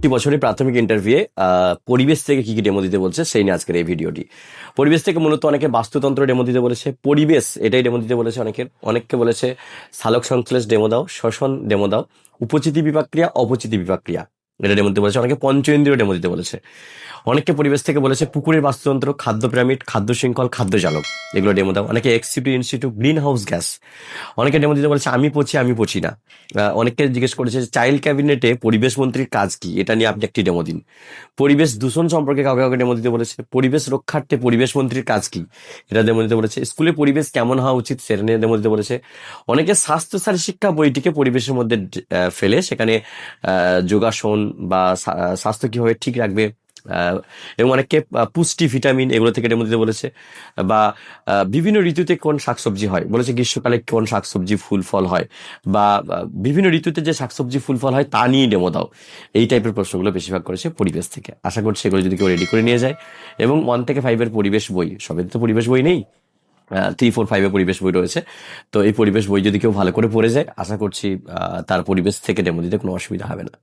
প্রতি বছরই প্রাথমিক ইন্টারভিউয়ে পরিবেশ থেকে কি কি ডেমো দিতে বলছে সেই নিয়ে আজকের এই ভিডিওটি পরিবেশ থেকে মূলত অনেকে বাস্তুতন্ত্র ডেমো দিতে বলেছে, পরিবেশ এটাই ডেমো দিতে বলেছে অনেকের। অনেককে বলেছে সালক সংশ্লেষ ডেমো দাও, শ্বসন ডেমো দাও, উপচিতি বিপাক্রিয়া অপচিতি বিপাক্রিয়া এটা ডেমো দিতে বলেছে, অনেকে পঞ্চেন্দ্রীয় ডেমো দিতে বলেছে। অনেককে পরিবেশ থেকে বলেছে, পুকুরের বাস্তুতন্ত্র, খাদ্য পিরামিড, খাদ্য শৃঙ্খল, খাদ্য জালক, এগুলো ডেমো দাও। অনেকে এক্সিপি ইনস্টিটিউট গ্রিন হাউস গ্যাস অনেকে ডেমো দিতে বলেছে, আমি পচি আমি পচি না। অনেকে জিজ্ঞেস করেছে চাইল্ড ক্যাবিনেটে পরিবেশ মন্ত্রীর কাজ কি? এটা নিয়ে আপনি একটি ডেমো দিন। পরিবেশ দূষণ সম্পর্কে কাউকে কাউকে ডেমো দিতে বলেছে, পরিবেশ রক্ষার্থে পরিবেশ মন্ত্রীর কাজ কি? এটা ডেমো দিতে বলেছে, স্কুলে পরিবেশ কেমন হওয়া উচিত? সেটা নিয়ে ডেমো দিতে বলেছে। অনেকে স্বাস্থ্য সার শিক্ষা বইটিকে পরিবেশের মধ্যে ফেলে, সেখানে যোগাসন বা স্বাস্থ্য কীভাবে ঠিক রাখবে এবং অনেককে পুষ্টি, ভিটামিন এগুলো থেকে ডেমো দিতে বলেছে, বা বিভিন্ন ঋতুতে কোন শাকসবজি হয়, বলেছে গ্রীষ্মকালে কোন শাকসবজি ফুল ফল হয়, বা বিভিন্ন ঋতুতে যে শাকসবজি ফুল ফল হয় তা নিয়ে ডেমো দাও, এই টাইপের প্রশ্নগুলো বেশিরভাগ করেছে পরিবেশ থেকে। আশা করছি এগুলো যদি কেউ রেডি করে নিয়ে যায়, এবং ওয়ান থেকে ফাইভের পরিবেশ বই সবে তো পরিবেশ বই নেই থ্রি ফোর ফাইভে পরিবেশ বই রয়েছে, তো এই পরিবেশ বই যদি কেউ ভালো করে পড়ে যায়, আশা করছি তার পরিবেশ থেকে ডেমো দিতে কোনো অসুবিধা হবে না।